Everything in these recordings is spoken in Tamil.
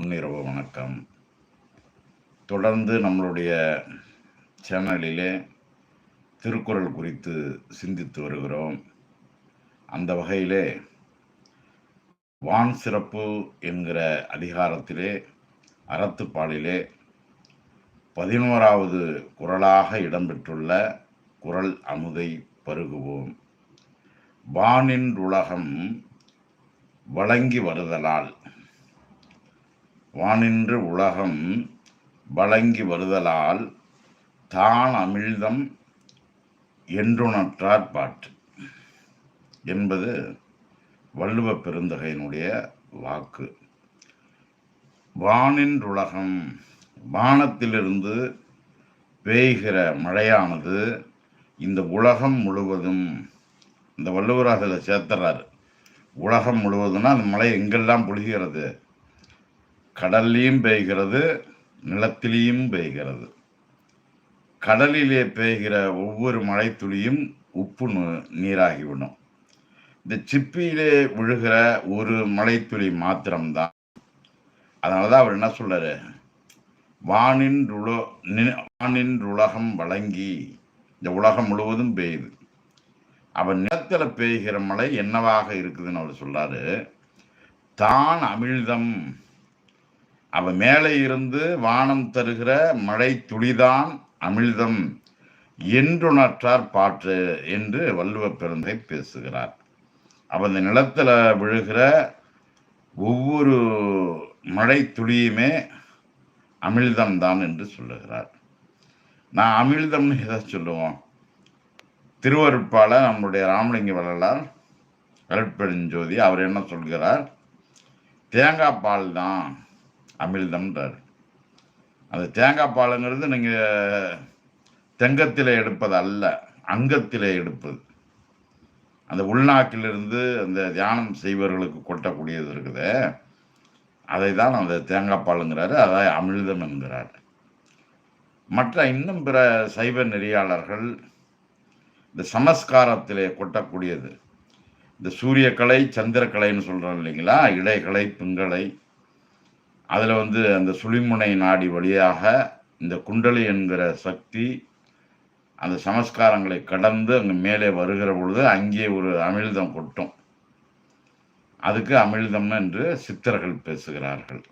முன்னிரவு வணக்கம். தொடர்ந்து நம்மளுடைய சேனலிலே திருக்குறள் குறித்து சிந்தித்து வருகிறோம். அந்த வகையிலே வான் சிறப்பு என்கிற அதிகாரத்திலே அறத்துப்பாலிலே பதினோராவது குறளாக இடம்பெற்றுள்ள குறள் அமுதை பருகுவோம். வானின் உலகம் வழங்கி வருதலால் வானின்று உலகம் வழங்கி வருதலால் தான் அமிழ்தம் என்றுணற்றார் பாட்டு. என்பது வள்ளுவ பெருந்தகையினுடைய வாக்கு. வானின்றுலகம் வானத்திலிருந்து பெய்கிற மழையானது இந்த உலகம் முழுவதும் இந்த வள்ளுவராக அதில் சேர்த்துறாரு. உலகம் முழுவதும்னா அந்த மழை எங்கெல்லாம் பொழிகிறது? கடல்லையும் பெய்கிறது நிலத்திலையும் பெய்கிறது. கடலிலே பெய்கிற ஒவ்வொரு மழைத்துளியும் உப்பு நீராகிவிடும். இந்த சிப்பியிலே விழுகிற ஒரு மழைத்துளி மாத்திரம்தான். அதனால தான் அவர் என்ன சொல்றாரு? வானின்றுல நி- வானின்றுலகம் வழங்கி இந்த உலகம் முழுவதும் பெய்யுது. அவன் நிலத்தில் பெய்கிற மழை என்னவாக இருக்குதுன்னு அவர் சொல்றாரு? தான் அமிழ்தம் அவ மேலே இருந்து வானம் தருகிற மழை துளிதான் அமிழ்தம் என்றுணற்றார் பாற்று என்று வள்ளுவ பெருந்தை பேசுகிறார். அவ அந்த நிலத்தில் விழுகிற ஒவ்வொரு மழை துளியுமே அமிழ்தம்தான் என்று சொல்லுகிறார். நான் அமிழ்தம்னு எதை சொல்லுவோம்? திருவருட்பால நம்முடைய ராமலிங்க வள்ளலார் அருட்பெருஞ்சோதி அவர் என்ன சொல்கிறார்? தேங்காய் பால் தான் அமிழ்தம்ன்றார். அந்த தேங்காய் பாலுங்கிறது நீங்கள் தெங்கத்திலே எடுப்பது அல்ல அங்கத்திலே எடுப்பது. அந்த உள்நாக்கிலிருந்து அந்த தியானம் செய்பவர்களுக்கு கொட்டக்கூடியது இருக்குது. அதை தான் அந்த தேங்காய் பாலுங்கிறாரு அதை அமிழ்தம் என்கிறார். மற்ற இன்னும் பிற சைவ நெறியாளர்கள் இந்த சமஸ்காரத்திலே கொட்டக்கூடியது. இந்த சூரியக்கலை சந்திரக்கலைன்னு சொல்கிறோம் இல்லைங்களா? இடைக்கலை பிங்களை அதில் வந்து அந்த சுழிமுனை நாடி வழியாக இந்த குண்டலி என்கிற சக்தி அந்த சமஸ்காரங்களை கடந்து அங்கே மேலே வருகிற பொழுது அங்கே ஒரு அமிழ்தம் கொட்டும். அதுக்கு அமிழ்தம் என்று சித்தர்கள் பேசுகிறார்கள்.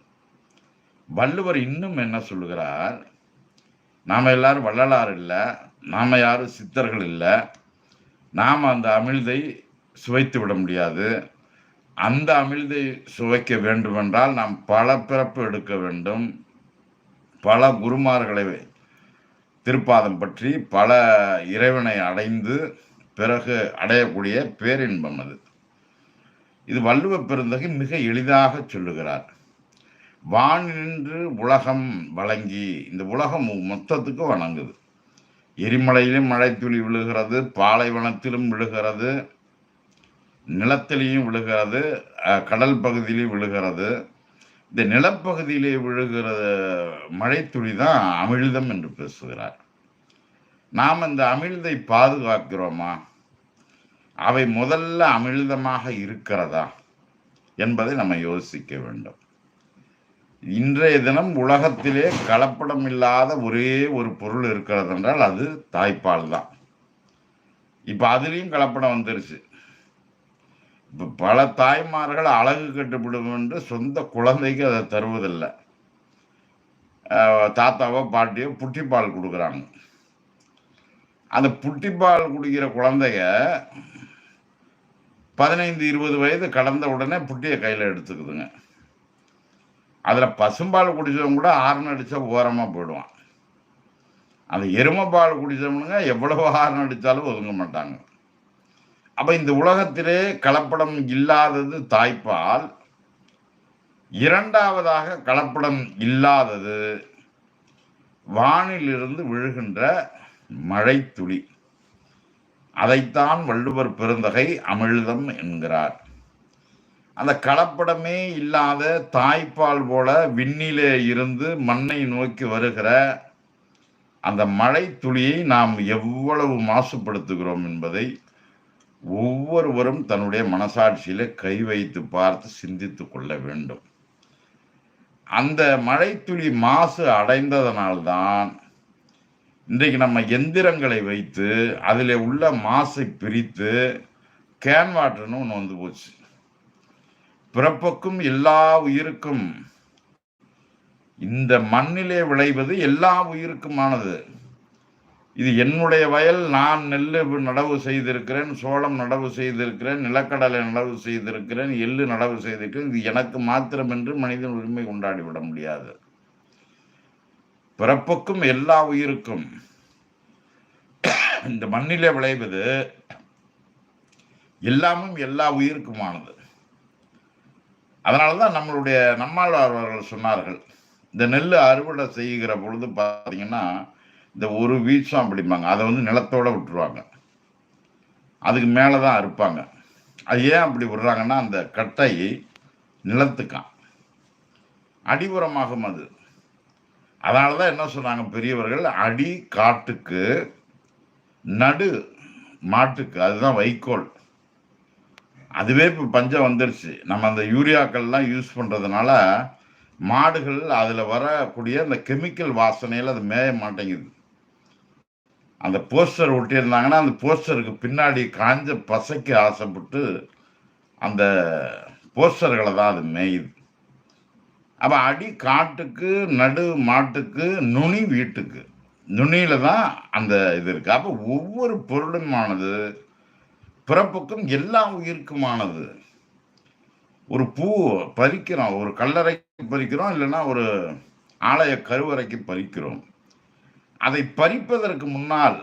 வள்ளுவர் இன்னும் என்ன சொல்லுகிறார்? நாம் எல்லாரும் வள்ளலார் இல்லை நாம் யாரும் சித்தர்கள் இல்லை நாம் அந்த அமிழ்தை சுவைத்து விட முடியாது. அந்த அமிழ்தை சுவைக்க வேண்டுமென்றால் நாம் பல பிறப்பு எடுக்க வேண்டும். பல குருமார்களை திருப்பாதம் பற்றி பல இறைவனை அடைந்து பிறகு அடையக்கூடிய பேரின்பம் அது. இது வள்ளுவ பெருந்தகை மிக எளிதாக சொல்லுகிறார். வானின்று உலகம் வழங்கி இந்த உலகம் மொத்தத்துக்கு வணங்குது. எரிமலையிலும் மழைத்துளி விழுகிறது பாலைவனத்திலும் விழுகிறது நிலத்திலையும் விழுகிறது கடல் பகுதியிலையும் விழுகிறது. இந்த நிலப்பகுதியிலே விழுகிற மழைத்துளி தான் அமிழ்தம் என்று பேசுகிறார். நாம் இந்த அமிழ்தை பாதுகாக்கிறோமா? அவை முதல்ல அமிழ்தமாக இருக்கிறதா என்பதை நம்ம யோசிக்க வேண்டும். இன்றைய தினம் உலகத்திலே கலப்படம் இல்லாத ஒரே ஒரு பொருள் இருக்கிறது என்றால் அது தாய்ப்பால் தான். இப்போ அதுலேயும் கலப்படம் வந்துருச்சு. பல தாய்மார்கள் அழகு கட்டுப்படும் என்று சொந்த குழந்தைக்கு அதை தருவதில்லை. தாத்தாவோ பாட்டியோ புட்டிப்பால் கொடுக்குறாங்க. அந்த புட்டிப்பால் குடிக்கிற குழந்தைய பதினைந்து இருபது வயது கடந்த உடனே புட்டியை கையில் எடுத்துக்குதுங்க. அதில் பசும்பால் குடித்தவங்க கூட ஆரன் அடித்தா ஓரமாக போயிடுவான். அந்த எருமைப்பால் குடித்தவனுங்க எவ்வளவு ஆரன் அடித்தாலும் ஒதுங்க மாட்டாங்க. அப்போ இந்த உலகத்திலே கலப்படம் இல்லாதது தாய்ப்பால் இரண்டாவதாக கலப்படம் இல்லாதது வானிலிருந்து விழுகின்ற மழைத்துளி. அதைத்தான் வள்ளுவர் பெருந்தகை அமிழ்தம் என்கிறார். அந்த கலப்படமே இல்லாத தாய்ப்பால் போல விண்ணிலே இருந்து மண்ணை நோக்கி வருகிற அந்த மழை துளியை நாம் எவ்வளவு மாசுபடுத்துகிறோம் என்பதை ஒவ்வொருவரும் தன்னுடைய மனசாட்சியில கை வைத்து பார்த்து சிந்தித்து கொள்ள வேண்டும். அந்த மழைத்துளி மாசு அடைந்ததனால்தான் இன்றைக்கு நம்ம எந்திரங்களை வைத்து அதில் உள்ள மாசை பிரித்து கேன் வாட்டர்னு ஒன்று வந்து போச்சு. பிறப்புக்கும் எல்லா உயிருக்கும் இந்த மண்ணிலே விளைவது எல்லா உயிருக்குமானது. இது என்னுடைய வயல் நான் நெல் நடவு செய்திருக்கிறேன் சோளம் நடவு செய்திருக்கிறேன் நிலக்கடலை நடவு செய்திருக்கிறேன் எள்ளு நடவு செய்திருக்கிறேன். இது எனக்கு மாத்திரம் என்று மனிதன் உரிமை கொண்டாடி விட முடியாது. பிறப்புக்கும் எல்லா உயிருக்கும் இந்த மண்ணிலே விளைவது எல்லாமும் எல்லா உயிருக்குமானது. அதனால தான் நம்மளுடைய நம்மாழ்வார்கள் சொன்னார்கள் இந்த நெல் அறுவடை செய்கிற பொழுது பார்த்தீங்கன்னா இந்த ஒரு வீச்சம் அப்படிம்பாங்க. அதை வந்து நிலத்தோடு விட்டுருவாங்க. அதுக்கு மேலே தான் அறுப்பாங்க. அது ஏன் அப்படி விடுறாங்கன்னா அந்த கட்டை நிலத்துக்கான். அடிபுறமாகும் அது. அதனால தான் என்ன சொன்னாங்க பெரியவர்கள்? அடி காட்டுக்கு நடு மாட்டுக்கு அதுதான் வைக்கோல். அதுவே இப்போ பஞ்சம் வந்துருச்சு. நம்ம அந்த யூரியாக்கள்லாம் யூஸ் பண்ணுறதுனால மாடுகள் அதில் வரக்கூடிய அந்த கெமிக்கல் வாசனையில் அது மேய மாட்டேங்குது. அந்த போஸ்டர் ஒட்டியிருந்தாங்கன்னா அந்த போஸ்டருக்கு பின்னாடி காஞ்ச பசைக்கு ஆசைப்பட்டு அந்த போஸ்டர்களை தான் அது மேயுது. அப்போ அடி காட்டுக்கு நடு மாட்டுக்கு நுனி வீட்டுக்கு. நுனியில் தான் அந்த இது இருக்குது அப்போ ஒவ்வொரு பொருளுமானது பிறப்புக்கும் எல்லா உயிருக்குமானது. ஒரு பூ பறிக்கிறோம் ஒரு கல்லறைக்கு பறிக்கிறோம் இல்லைன்னா ஒரு ஆலய கருவறைக்கு பறிக்கிறோம். அதை பறிப்பதற்கு முன்னால்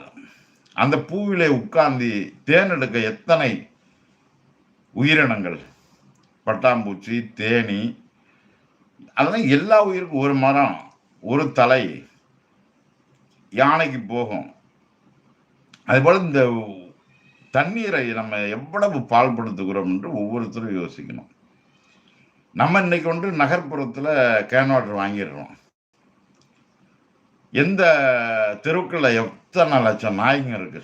அந்த பூவிலே உட்கார்ந்து தேனெடுக்க எத்தனை உயிரினங்கள்? பட்டாம்பூச்சி தேனி அதெல்லாம் எல்லா உயிருக்கும் ஒரு மரம் ஒரு தலை யானைக்கு போகும். அதுபோல் இந்த தண்ணீரை நம்ம எவ்வளவு பால்படுத்துகிறோம் என்று ஒவ்வொருத்தரும் யோசிக்கணும். நம்ம இன்னைக்கு ஒன்று நகர்ப்புறத்தில் கேன் வாட்டர் வாங்கிடுறோம். எந்த தெருக்களில் எத்தனை லட்சம் நாய்ங்க இருக்கு?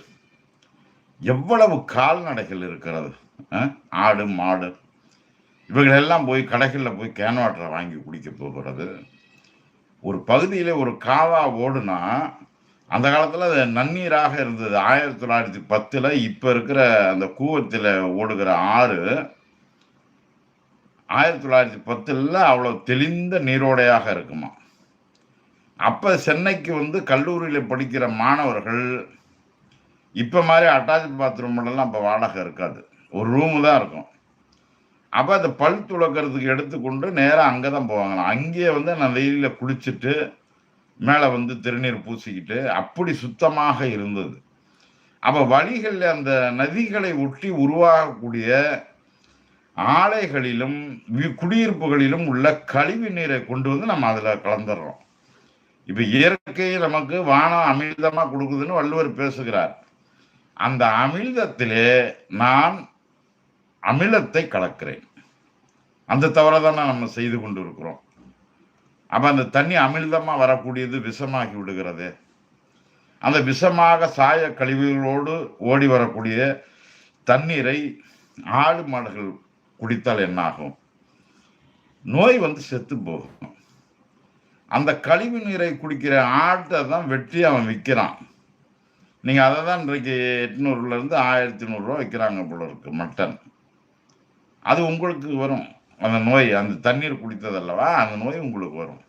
எவ்வளவு கால்நடைகள் இருக்கிறது? ஆடு மாடு. இவைகளெல்லாம் போய் கடைகளில் போய் கேன் வாட்டரை வாங்கி குடிக்க போகிறது. ஒரு பகுதியில் ஒரு காவா ஓடுனா அந்த காலத்தில் அது நன்னீராக இருந்தது. ஆயிரத்தி தொள்ளாயிரத்தி பத்தில் இப்போ இருக்கிற அந்த கூவத்தில் ஓடுகிற ஆறு ஆயிரத்தி தொள்ளாயிரத்தி பத்தில் அவ்வளோ தெளிந்த நீரோடையாக இருக்குமா? அப்போ சென்னைக்கு வந்து கல்லூரியில் படிக்கிற மாணவர்கள் இப்போ மாதிரி அட்டாச் பாத்ரூம்லாம் அப்போ வாடகை இருக்காது. ஒரு ரூமு தான் இருக்கும். அப்போ அந்த பல் துளக்கிறதுக்கு எடுத்துக்கொண்டு நேராக அங்கே தான் போவாங்களாம். அங்கேயே வந்து நான் வெயிலில் குளிச்சுட்டு மேலே வந்து திருநீர் பூசிக்கிட்டு அப்படி சுத்தமாக இருந்தது. அப்போ வழிகளில் அந்த நதிகளை ஒட்டி உருவாகக்கூடிய ஆலைகளிலும் குடியிருப்புகளிலும் உள்ள கழிவு நீரை கொண்டு வந்து நம்ம அதில் கலந்துடுறோம். இப்போ இயற்கை நமக்கு வானம் அமிர்தமாக கொடுக்குதுன்னு வள்ளுவர் பேசுகிறார். அந்த அமிழ்தத்திலே நான் அமிலத்தை கலக்கிறேன். அந்த தவறை தானே நம்ம செய்து கொண்டு இருக்கிறோம் அப்போ அந்த தண்ணி அமிர்தமாக வரக்கூடியது விஷமாகி விடுகிறது. அந்த விஷமாக சாய கழிவுகளோடு ஓடி வரக்கூடிய தண்ணீரை ஆடு மாடுகள் குடித்தால் என்னாகும்? நோய் வந்து செத்து போகும். அந்த கழிவு நீரை குடிக்கிற ஆட்டை தான் வெட்டி அவன் விற்கிறான். நீங்கள் அதை தான் இன்றைக்கு எட்நூறுலேருந்து ஆயிரத்தி நூறுரூவா விற்கிறாங்க போல இருக்கு மட்டன். அது உங்களுக்கு வரும். அந்த நோய் அந்த தண்ணீர் குடித்ததல்லவா அந்த நோய் உங்களுக்கு வரும்.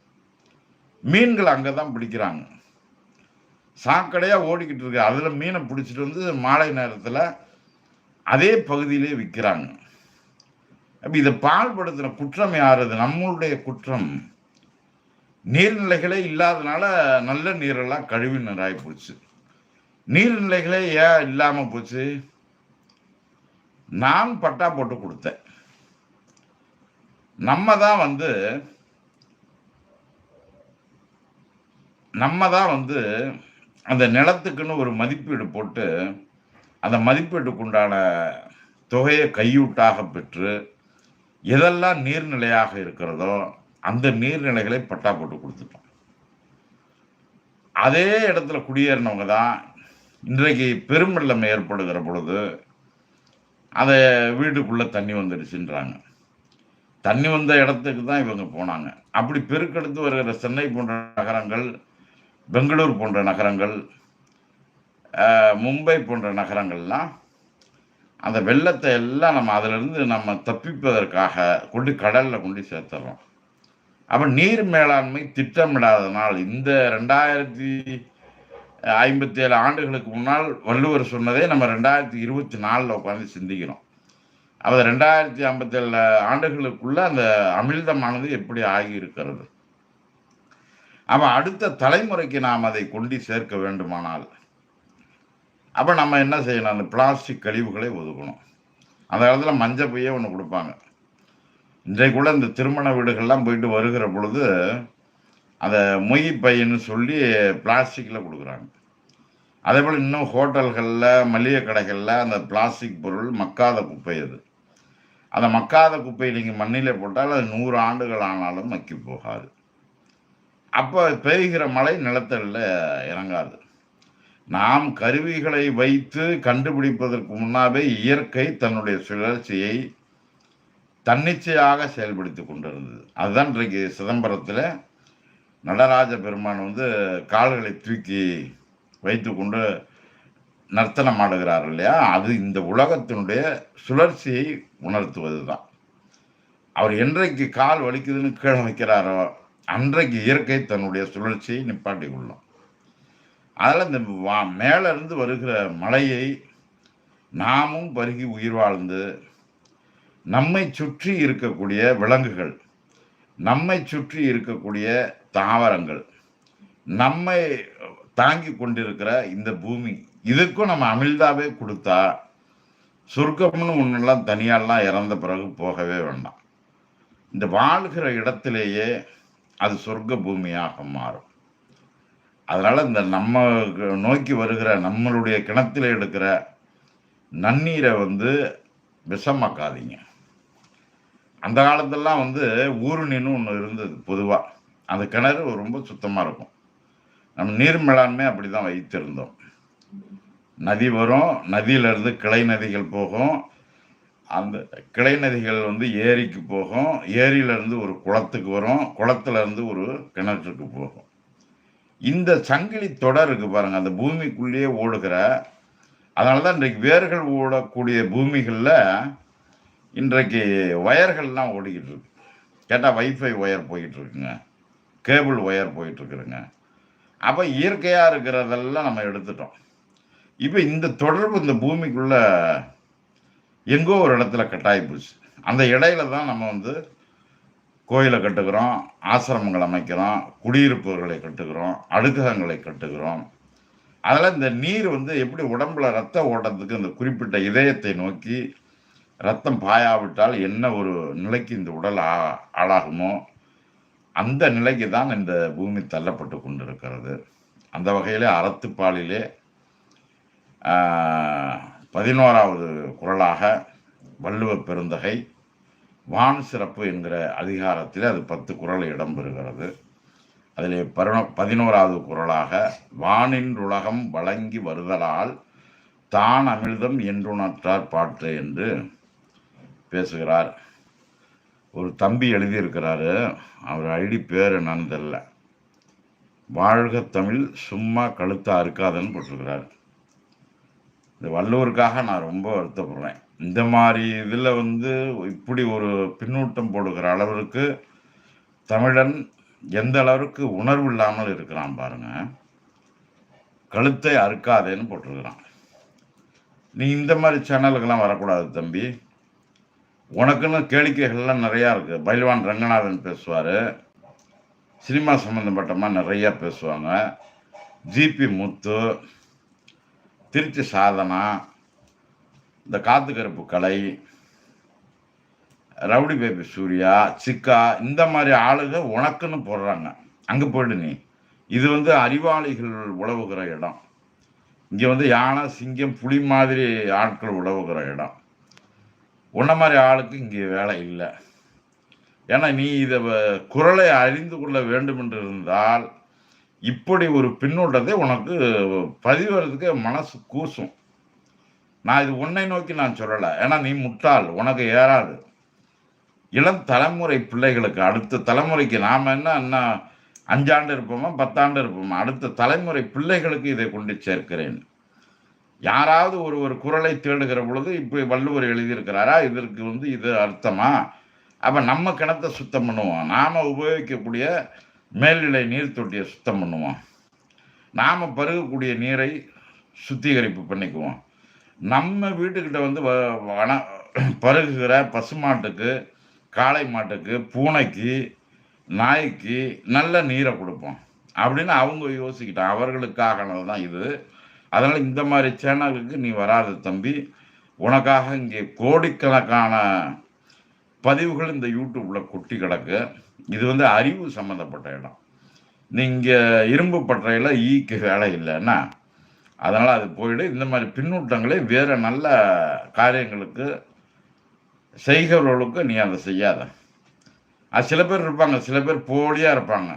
மீன்கள் அங்கே தான் பிடிக்கிறாங்க. சாக்கடையாக ஓடிக்கிட்டு இருக்கு. அதில் மீனை பிடிச்சிட்டு வந்து மாலை நேரத்தில் அதே பகுதியிலே விற்கிறாங்க. அப்போ இதை பால்படுத்தின குற்றம் யாருது நம்மளுடைய குற்றம். நீர்நிலைகளே இல்லாதனால நல்ல நீரெல்லாம் கழிவு நீராகி போச்சு. நீர்நிலைகளே ஏன் இல்லாமல் போச்சு? நான் பட்டா போட்டு கொடுத்தேன். நம்ம தான் வந்து நம்ம தான் வந்து அந்த நிலத்துக்குன்னு ஒரு மதிப்பீடு போட்டு அந்த மதிப்பீட்டுக்குண்டான தொகையை கையூட்டாக பெற்று எதெல்லாம் நீர்நிலையாக இருக்கிறதோ அந்த நீர்நிலைகளை பட்டா போட்டு கொடுத்துட்டோம். அதே இடத்துல குடியேறினவங்க தான் இன்றைக்கு பெருமெள்ளம் ஏற்படுகிற பொழுது அதை வீட்டுக்குள்ளே தண்ணி வந்துடுச்சுன்றாங்க. தண்ணி வந்த இடத்துக்கு தான் இவங்க போனாங்க. அப்படி பெருக்கெடுத்து வருகிற சென்னை போன்ற நகரங்கள் பெங்களூர் போன்ற நகரங்கள் மும்பை போன்ற நகரங்கள்லாம் அந்த வெள்ளத்தை எல்லாம் நம்ம அதிலிருந்து நம்ம தப்பிப்பதற்காக கொண்டு கடலில் கொண்டு சேர்த்துறோம். அப்போ நீர் மேலாண்மை திட்டமிடாதனால் இந்த ரெண்டாயிரத்தி ஐம்பத்தி ஏழு ஆண்டுகளுக்கு முன்னால் வள்ளுவர் சொன்னதே நம்ம ரெண்டாயிரத்தி இருபத்தி நாலில் உட்காந்து சிந்திக்கிறோம். அப்போ ரெண்டாயிரத்தி ஐம்பத்தேழு ஆண்டுகளுக்குள்ள அந்த அமிழ்தமானது எப்படி ஆகி இருக்கிறது அப்போ அடுத்த தலைமுறைக்கு நாம் அதை கொண்டு சேர்க்க வேண்டுமானால் அப்போ நம்ம என்ன செய்யணும்? அந்த பிளாஸ்டிக் கழிவுகளை ஒதுக்கணும். அந்த காலத்தில் மஞ்சள் பையே ஒன்று கொடுப்பாங்க. இன்றைக்கு கூட இந்த திருமண வீடுகள்லாம் போயிட்டு வருகிற பொழுது அந்த மொய் பையன்னு சொல்லி பிளாஸ்டிக்கில் கொடுக்குறாங்க. அதே போல் இன்னும் ஹோட்டல்களில் மளிகை கடைகளில் அந்த பிளாஸ்டிக் பொருள் மக்காத குப்பை அது. அந்த மக்காத குப்பையை நீங்கள் மண்ணிலே போட்டால் அது நூறு ஆண்டுகள் ஆனாலும் மக்கி போகாது. அப்போ பெய்கிற மழை நிலத்தடியில் இறங்காது. நாம் கருவிகளை வைத்து கண்டுபிடிப்பதற்கு முன்னாவே இயற்கை தன்னுடைய சுழற்சியை தன்னிச்சையாக செயல்படுத்தி கொண்டிருந்தது. அதுதான் இன்றைக்கு சிதம்பரத்தில் நடராஜ பெருமான் வந்து கால்களை தூக்கி வைத்துக்கொண்டு நர்த்தனம் ஆடுகிறார் இல்லையா? அது இந்த உலகத்தினுடைய சுழற்சியை உணர்த்துவது தான் அவர் என்றைக்கு கால் வலிக்குதுன்னு கீழே வைக்கிறாரோ அன்றைக்கு இயற்கை தன்னுடைய சுழற்சியை நிப்பாட்டி கொள்ளும். அதில் இந்த வா மேலேருந்து வருகிற மழையை நாமும் பருகி உயிர் வாழ்ந்து நம்மை சுற்றி இருக்கக்கூடிய விலங்குகள் நம்மை சுற்றி இருக்கக்கூடிய தாவரங்கள் நம்மை தாங்கி கொண்டிருக்கிற இந்த பூமி இதுக்கும் நம்ம அமிழ்தாவே கொடுத்தா சொர்க்கம்னு ஒன்றெல்லாம் தனியாலாம் இறந்த பிறகு போகவே வேண்டாம். இந்த வாழ்கிற இடத்திலேயே அது சொர்க்க பூமியாக மாறும். அதனால் இந்த நம்ம நோக்கி வருகிற நம்மளுடைய கிணத்தில் எடுக்கிற நன்னீரை வந்து விஷமாக்காதீங்க. அந்த காலத்துலலாம் வந்து ஊருணின்னு ஒன்று இருந்தது பொதுவாக அந்த கிணறு ரொம்ப சுத்தமாக இருக்கும். நம்ம நீர் மேலாண்மை அப்படி தான் வைத்திருந்தோம். நதி வரும் நதியிலேருந்து கிளை நதிகள் போகும். அந்த கிளை நதிகள் வந்து ஏரிக்கு போகும். ஏரியிலேருந்து ஒரு குளத்துக்கு வரும். குளத்துலேருந்து ஒரு கிணற்றுக்கு போகும். இந்த சங்கிலி தொடர் இருக்கு பாருங்க. அந்த பூமிக்குள்ளேயே ஓடுகிற அதனால தான் இன்றைக்கு வேர்கள் ஓடக்கூடிய பூமிகளில் இன்றைக்கு ஒயர்கள்லாம் ஓடிக்கிட்டு இருக்கு கேட்டால் வைஃபை ஒயர் போயிட்டு இருக்குங்க கேபிள் ஒயர் போயிட்டுருக்குறங்க அப்போ இயற்கையாக இருக்கிறதெல்லாம் நம்ம எடுத்துட்டோம். இப்போ இந்த தொடர்பு இந்த பூமிக்குள்ளே எங்கோ ஒரு இடத்துல கட்டாயி போச்சு. அந்த இடையில தான் நம்ம வந்து கோயிலை கட்டுக்கிறோம் ஆசிரமங்கள் அமைக்கிறோம் குடியிருப்புகளை கட்டுக்கிறோம் அடுக்ககங்களை கட்டுகிறோம் அதில் இந்த நீர் வந்து எப்படி உடம்புல ரத்த ஓட்டத்துக்கு இந்த குறிப்பிட்ட இதயத்தை நோக்கி ரத்தம் பாயாவிட்டால் என்ன ஒரு நிலைக்கு இந்த உடல் ஆ ஆளாகுமோ அந்த நிலைக்கு தான் இந்த பூமி தள்ளப்பட்டு கொண்டிருக்கிறது. அந்த வகையிலே அறத்துப்பாலிலே பதினோராவது குரலாக வள்ளுவ பெருந்தகை வான் சிறப்பு என்கிற அதிகாரத்தில் அது பத்து குரல் இடம்பெறுகிறது. அதில் பருண பதினோராவது குரலாக வானின்றுலகம் வழங்கி வருதலால் தான் அமிழ்தம் என்றுணர்த்தார் பாட்டு என்று பேசுகிறார். ஒரு தம்பி எழுதியிருக்கிறாரு. அவர் ஐடி பேர் என்னன்னு தெரில வாழ்க தமிழ் சும்மா கழுத்தா இருக்காதுன்னு போட்டிருக்கிறார். இந்த வள்ளுவருக்காக நான் ரொம்ப வருத்தப்படுறேன். இந்த மாதிரி இதில் வந்து இப்படி ஒரு பின்னூட்டம் போடுகிற அளவிற்கு தமிழன் எந்த அளவுக்கு உணர்வு இல்லாமல் இருக்கிறான் பாருங்க. கழுத்தை அறுக்காதேன்னு போட்டிருக்கிறான். நீ இந்த மாதிரி சேனலுக்கெல்லாம் வரக்கூடாது தம்பி. உனக்குன்னு கேளிக்கைகள்லாம் நிறையா இருக்குது பைல்வான் ரங்கநாதன் பேசுவார். சினிமா சம்மந்தப்பட்டமாக நிறையா பேசுவாங்க. ஜிபி முத்து திருச்சி சாதனா இந்த காத்து கருப்பு கலை ரவுடி பேபி சூர்யா சிக்கா இந்த மாதிரி ஆளுங்க உனக்குன்னு போடுறாங்க. அங்கே போயிடு நீ. இது வந்து அறிவாளிகள் உழவுகிற இடம். இங்கே வந்து யானை சிங்கம் புலி மாதிரி ஆட்கள் உழவுகிற இடம். உன்ன மாதிரி ஆளுக்கு இங்கே வேலை இல்லை. ஏன்னா நீ இதை வ- குரலை அறிந்து கொள்ள வேண்டும் என்று இருந்தால் இப்படி ஒரு பின்னூட்டத்தை உனக்கு பதிவுறதுக்கு மனசு கூசும். நான் இது உன்னை நோக்கி நான் சொல்லலை. ஏன்னா நீ முட்டாள் உனக்கு ஏறாது. இளம் தலைமுறை பிள்ளைகளுக்கு அடுத்த தலைமுறைக்கு நாம் என்ன என்ன அஞ்சாண்டு இருப்போமா பத்தாண்டு இருப்போமா அடுத்த தலைமுறை பிள்ளைகளுக்கு இதை கொண்டு சேர்க்கிறேன். யாராவது ஒரு ஒரு குரலை தேடுகிற பொழுது இப்போ வள்ளுவர் எழுதியிருக்கிறாரா? இதற்கு வந்து இது அர்த்தமா? அப்போ நம்ம கிணத்தை சுத்தம் பண்ணுவோம். நாம் உபயோகிக்கக்கூடிய மேல்நிலை நீர் தொட்டியை சுத்தம் பண்ணுவோம். நாம் பருகக்கூடிய நீரை சுத்திகரிப்பு பண்ணிக்குவோம். நம்ம வீட்டுக்கிட்ட வந்து வ- வன பருகுகிற பசுமாட்டுக்கு காளை மாட்டுக்கு பூனைக்கு நாய்க்கு நல்ல நீரை கொடுப்போம். அப்படின்னு அவங்க யோசிக்கிட்டான் அவர்களுக்காகனது தான் இது. அதனால் இந்த மாதிரி சேனலுக்கு நீ வராத தம்பி. உனக்காக இங்கே கோடிக்கணக்கான பதிவுகள் இந்த யூடியூப்பில் கொட்டி கிடக்கு. இது வந்து அறிவு சம்மந்தப்பட்ட இடம். நீங்கள் இரும்பு பட்டறையில் ஈக்கு வேலை இல்லைன்னா அதனால் அது போயிடு. இந்த மாதிரி பின்னூட்டங்களே வேறு நல்ல காரியங்களுக்கு செய்கிறவர்களுக்கு நீ அதை செய்யாத. அது சில பேர் இருப்பாங்க சில பேர் போலியாக இருப்பாங்க.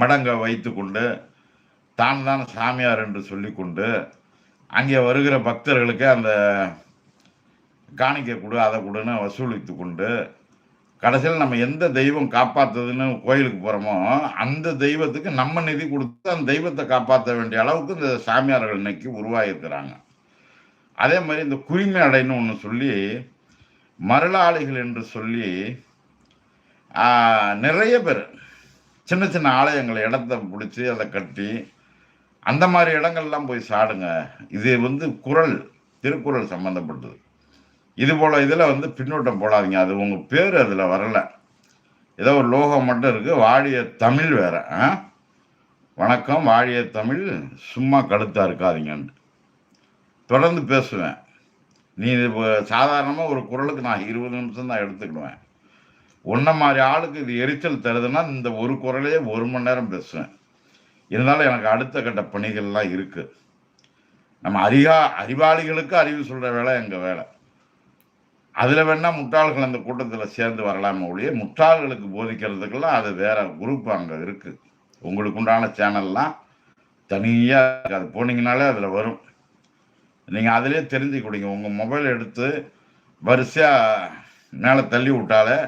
மடங்க வைத்துக்கொண்டு தான் தான் சாமியார் என்று சொல்லிக்கொண்டு அங்கே வருகிற பக்தர்களுக்கு அந்த காணிக்க கொடு அதை கொடுன்னு வசூலித்து கொண்டு கடைசியில் நம்ம எந்த தெய்வம் காப்பாற்றுதுன்னு கோயிலுக்கு போகிறோமோ அந்த தெய்வத்துக்கு நம்ம நிதி கொடுத்து அந்த தெய்வத்தை காப்பாற்ற வேண்டிய அளவுக்கு இந்த சாமியார்கள் இன்னைக்கு உருவாகிருக்கிறாங்க அதே மாதிரி இந்த குரிமை அடைன்னு ஒன்று சொல்லி மருளாளிகள் என்று சொல்லி நிறைய பேர் சின்ன சின்ன ஆலயங்களை இடத்த பிடிச்சி அதை கட்டி அந்த மாதிரி இடங்கள்லாம் போய் சாடுங்க. இது வந்து குறள் திருக்குறள் சம்மந்தப்பட்டது இது போல் இதில் வந்து பின்னூட்டம் போடாதீங்க. அது உங்கள் பேர் அதில் வரலை. ஏதோ ஒரு லோகம் மட்டும் இருக்குது வாழிய தமிழ் வேற ஆ? வணக்கம் வாழிய தமிழ். சும்மா கழுத்தாக இருக்காதிங்கன்ட்டு. தொடர்ந்து பேசுவேன். நீ இப்போ சாதாரணமாக ஒரு குரலுக்கு நான் இருபது நிமிஷம் தான் எடுத்துக்கிடுவேன். உன்ன மாதிரி ஆளுக்கு இது எரிச்சல் தருதுன்னா இந்த ஒரு குரலையே ஒரு மணி நேரம் பேசுவேன். இருந்தாலும் எனக்கு அடுத்த கட்ட பணிகள்லாம் இருக்குது நம்ம அறிகா அறிவாளிகளுக்கு அறிவு சொல்கிற வேலை எங்கள் வேலை. அதில் வேணால் முட்டாள்கள் அந்த கூட்டத்தில் சேர்ந்து வரலாமே ஒழிய முட்டாள்களுக்கு போதிக்கிறதுக்கெல்லாம் அது வேற குரூப் அங்கே இருக்குது உங்களுக்கு உண்டான சேனல்லாம் தனியாக அது போனீங்கனாலே அதில் வரும். நீங்கள் அதிலே தெரிஞ்சுக்கிடுங்க உங்கள் மொபைல் எடுத்து வரிசையாக மேலே தள்ளி விட்டாலே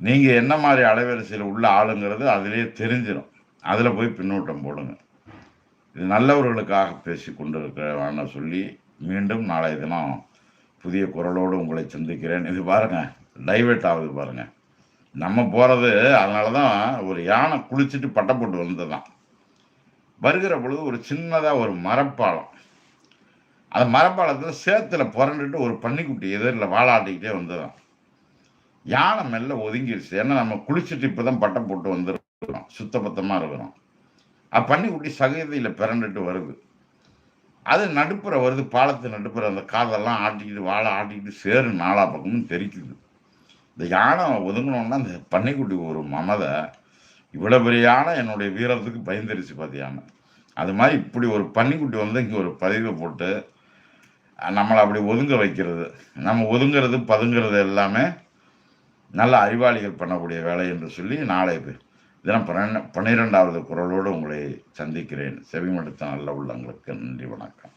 நீங்கள் என்ன மாதிரி அலைவரிசையில் உள்ள ஆளுங்கிறது அதிலே தெரிஞ்சிடும் அதில் போய் பின்னூட்டம் போடுங்க. இது நல்லவர்களுக்காக பேசி கொண்டிருக்கிறவான்னு சொல்லி மீண்டும் நாளைய தினம் புதிய குரலோடு உங்களை சந்திக்கிறேன். இது பாருங்கள் டைவெர்ட் ஆகுது பாருங்கள் நம்ம போகிறது அதனால தான் ஒரு யானை குளிச்சுட்டு பட்டை போட்டு வந்ததுதான். வருகிற பொழுது ஒரு சின்னதாக ஒரு மரப்பாலம். அந்த மரப்பாலத்தில் சேத்துல புரண்டுட்டு ஒரு பன்னிக்குட்டி எதிரில் வாழாட்டிக்கிட்டே வந்ததான் யானை மெல்ல ஒதுங்கிடுச்சு ஏன்னா நம்ம குளிச்சுட்டு இப்போ தான் பட்டை போட்டு வந்துடும் வந்துருக்கிறோம் சுத்தபத்தமாக இருக்கிறோம் அது பன்னிக்குட்டி சகதியில் பிறண்டுட்டு வருது. அது நடுப்புற வருது பாலத்து நடுப்புற அந்த காதெல்லாம் ஆட்டிக்கிட்டு வாழை ஆட்டிக்கிட்டு சேரு நாலா பக்கமும் தெரிக்குது. இந்த யானை ஒதுங்கினோன்னா அந்த பன்னிக்குட்டி ஒரு மமதை இவ்வளோ பெரிய யானை என்னுடைய வீரத்துக்கு பயந்துருச்சு பார்த்தியாம அது மாதிரி இப்படி ஒரு பன்னிக்குட்டி வந்து இங்கே ஒரு பதிவை போட்டு நம்மளை அப்படி ஒதுங்க வைக்கிறது நம்ம ஒதுங்கிறது பதுங்கிறது எல்லாமே நல்ல அறிவாளிகள் பண்ணக்கூடிய வேலை என்று சொல்லி நாளை தினம் பன்ன பன்னிரெண்டாவது குரலோடு உங்களை சந்திக்கிறேன். செவிமடுத்த நல்ல உள்ளங்களுக்கு நன்றி வணக்கம்.